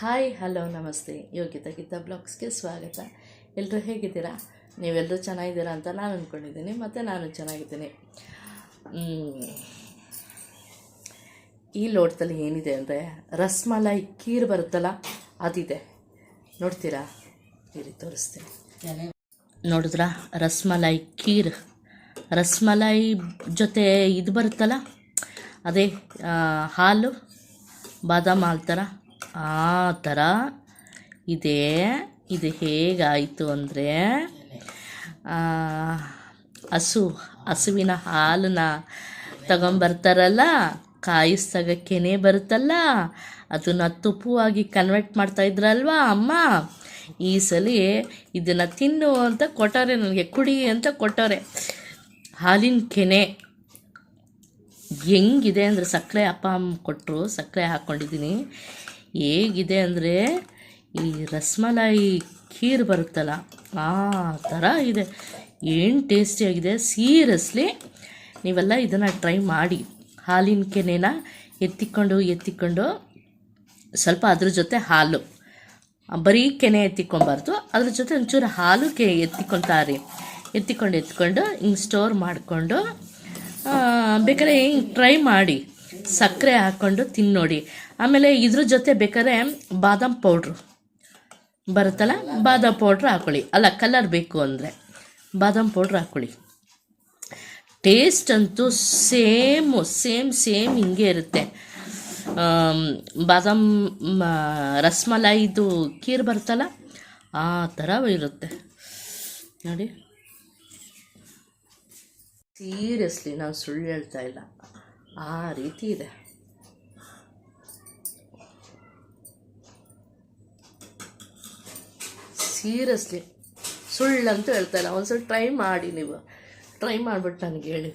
Hi, hello, ನಮಸ್ತೆ. ಯೋಗಿತಾ ಗೀತಾ ಬ್ಲಾಗ್ಸ್ಗೆ ಸ್ವಾಗತ. ಎಲ್ಲರೂ ಹೇಗಿದ್ದೀರಾ? ನೀವೆಲ್ಲರೂ ಚೆನ್ನಾಗಿದ್ದೀರಾ ಅಂತ ನಾನು ಅಂದ್ಕೊಂಡಿದ್ದೀನಿ ಮತ್ತು ನಾನು ಚೆನ್ನಾಗಿದ್ದೀನಿ. ಈ ಲೋಟದಲ್ಲಿ ಏನಿದೆ ಅಂದರೆ ರಸ್ಮಲೈ ಖೀರ್ ಬರುತ್ತಲ್ಲ, ಅದಿದೆ. ನೋಡ್ತೀರಾ? ಇಲ್ಲಿ ತೋರಿಸ್ತೀನಿ. ನೋಡಿದ್ರಾ? ರಸ್ಮಲೈ ಖೀರ್ ರಸ್ಮಲಾಯ್ ಜೊತೆ ಇದು ಬರುತ್ತಲ್ಲ, ಅದೇ ಹಾಲು, ಬಾದಾಮ್ ಹಾಲು ಥರ. ಆ ಥರ ಇದೆ. ಇದು ಹೇಗಾಯಿತು ಅಂದರೆ ಹಸು, ಹಸುವಿನ ಹಾಲನ್ನ ತಗೊಂಬರ್ತಾರಲ್ಲ ಕಾಯಿಸ್ದಾಗ ಕೆನೆ ಬರುತ್ತಲ್ಲ, ಅದನ್ನು ತುಪ್ಪವಾಗಿ ಕನ್ವರ್ಟ್ ಮಾಡ್ತಾಯಿದ್ರಲ್ವಾ ಅಮ್ಮ? ಈ ಸಲ ಇದನ್ನು ತಿನ್ನು ಅಂತ ಕೊಟ್ಟವ್ರೆ ನನಗೆ, ಕುಡಿ ಅಂತ ಕೊಟ್ಟವ್ರೆ. ಹಾಲಿನ ಕೆನೆ ಹೆಂಗಿದೆ ಅಂದರೆ ಸಕ್ಕರೆ ಅಪ್ಪ ಅಮ್ಮ ಕೊಟ್ಟರು ಸಕ್ಕರೆ ಹಾಕ್ಕೊಂಡಿದ್ದೀನಿ ಹೇಗಿದೆ ಅಂದರೆ ಈ ರಸ್ಮಲಾಯಿ ಖೀರ್ ಬರುತ್ತಲ್ಲ, ಆ ಥರ ಇದೆ. ಏನು ಟೇಸ್ಟಿಯಾಗಿದೆ ಸೀರಿಯಸ್ಲಿ ನೀವೆಲ್ಲ ಇದನ್ನು ಟ್ರೈ ಮಾಡಿ. ಹಾಲಿನ ಕೆನೆನ ಎತ್ತಿಕೊಂಡು ಎತ್ತಿಕೊಂಡು ಸ್ವಲ್ಪ ಅದ್ರ ಜೊತೆ ಹಾಲು. ಬರೀ ಕೆನೆ ಎತ್ತಿಕೊಂಬಾರ್ದು, ಅದ್ರ ಜೊತೆ ಒಂಚೂರು ಹಾಲು ಕೆ ಎತ್ತಿಕೊತಾರೆ. ಎತ್ತಿಕೊಂಡು ಎತ್ಕೊಂಡು ಹಿಂಗೆ ಸ್ಟೋರ್ ಮಾಡಿಕೊಂಡು ಬೇಕಾದ್ರೆ ಹಿಂಗೆ ಟ್ರೈ ಮಾಡಿ. ಸಕ್ಕರೆ ಹಾಕ್ಕೊಂಡು ತಿನ್ನೋಡಿ. ಆಮೇಲೆ ಇದ್ರ ಜೊತೆ ಬೇಕಾದ್ರೆ ಬಾದಾಮ್ ಪೌಡ್ರು. ಬರುತ್ತಲ್ಲ? ಬಾದಾಮ್ ಪೌಡ್ರ್ ಹಾಕ್ಕೊಳ್ಳಿ ಅಲ್ಲ ಕಲರ್ ಬೇಕು ಅಂದರೆ. ಬಾದಾಮ್ ಪೌಡ್ರ್ ಹಾಕ್ಕೊಳ್ಳಿ ಟೇಸ್ಟ್ ಅಂತೂ ಸೇಮು, ಸೇಮ್ ಸೇಮ್ ಹಿಂಗೆ ಇರುತ್ತೆ. ಬಾದಾಮ್ ರಸ್ಮಲಾಯಿದು ಖೀರ್ ಬರುತ್ತಲ್ಲ? ಆ ಥರ ಇರುತ್ತೆ. ನೋಡಿ. ಸೀರಿಯಸ್ಲಿ ನಾನು ಸುಳ್ಳು ಹೇಳ್ತಾ ಇಲ್ಲ. ಆ ರೀತಿ ಇದೆ. ಸೀರಿಯಸ್ಲಿ ಸುಳ್ಳಂತೂ ಹೇಳ್ತಾ ಇಲ್ಲ. ಒಂದ್ಸಲ ಟ್ರೈ ಮಾಡಿ ನೀವು. ಟ್ರೈ ಮಾಡಿಬಿಟ್ಟು ನನಗೆ ಹೇಳಿ.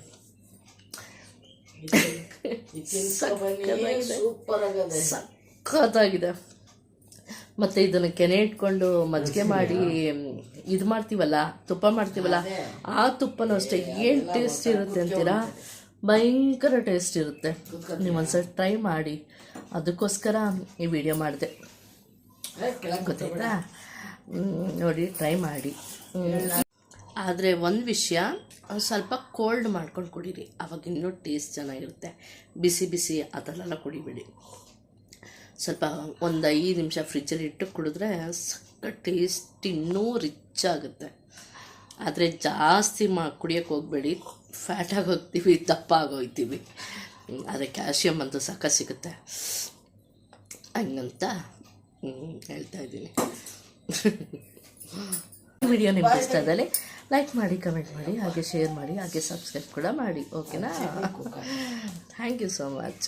ಸಖತ್ತಾಗಿದೆ. ಮತ್ತೆ ಇದನ್ನು ಕೆನೆ ಇಟ್ಕೊಂಡು ಮಜ್ಜಿಗೆ ಮಾಡಿ ಇದು ಮಾಡ್ತೀವಲ್ಲ, ತುಪ್ಪ ಮಾಡ್ತೀವಲ್ಲ, ಆ ತುಪ್ಪನೂ ಅಷ್ಟೇ. ಏನು ಟೇಸ್ಟ್ ಇರುತ್ತೆ ಅಂತೀರಾ? ಭಯಂಕರ ಟೇಸ್ಟ್ ಇರುತ್ತೆ. ನೀವು ಒಂದ್ಸಲ ಟ್ರೈ ಮಾಡಿ. ಅದಕ್ಕೋಸ್ಕರ ಈ ವಿಡಿಯೋ ಮಾಡಿದೆ. ಗೊತ್ತಾಯ್ತಾ? ನೋಡಿ ಟ್ರೈ ಮಾಡಿ. ಆದರೆ ಒಂದು ವಿಷಯ ಸ್ವಲ್ಪ ಕೋಲ್ಡ್ ಮಾಡ್ಕೊಂಡು ಕುಡೀರಿ. ಅವಾಗ ಇನ್ನೂ ಟೇಸ್ಟ್ ಚೆನ್ನಾಗಿರುತ್ತೆ. ಬಿಸಿ ಬಿಸಿ ಥರ ಕುಡಿಬೇಡಿ. ಸ್ವಲ್ಪ ಒಂದು ಐದು ನಿಮಿಷ ಫ್ರಿಜ್ಜಲ್ಲಿ ಇಟ್ಟು ಕುಡಿದ್ರೆ ಸಕ್ಕ ಟೇಸ್ಟ್ ಇನ್ನೂ ರಿಚ್ ಆಗುತ್ತೆ. ಆದರೆ ಜಾಸ್ತಿ ಮಾ ಕುಡಿಯೋಕೆ ಹೋಗಬೇಡಿ. ಫ್ಯಾಟಾಗಿ ಹೋಗ್ತೀವಿ ದಪ್ಪ ಹೋಗ್ತೀವಿ ಹ್ಮ್, ಆದರೆ ಕ್ಯಾಲ್ಶಿಯಮ್ ಅಂತೂ ಸಕ ಸಿಗುತ್ತೆ. ಹಂಗಂತ ಹೇಳ್ತಾ ಇದ್ದೀನಿ. ವಿಡಿಯೋ ನಿಮ್ಗೆ ಇಷ್ಟ ಆದಲ್ಲಿ ಲೈಕ್ ಮಾಡಿ ಕಮೆಂಟ್ ಮಾಡಿ ಹಾಗೆ ಶೇರ್ ಮಾಡಿ ಹಾಗೆ ಸಬ್ಸ್ಕ್ರೈಬ್ ಕೂಡ ಮಾಡಿ ಓಕೆನಾ ಥ್ಯಾಂಕ್ ಯು ಸೋ ಮಚ್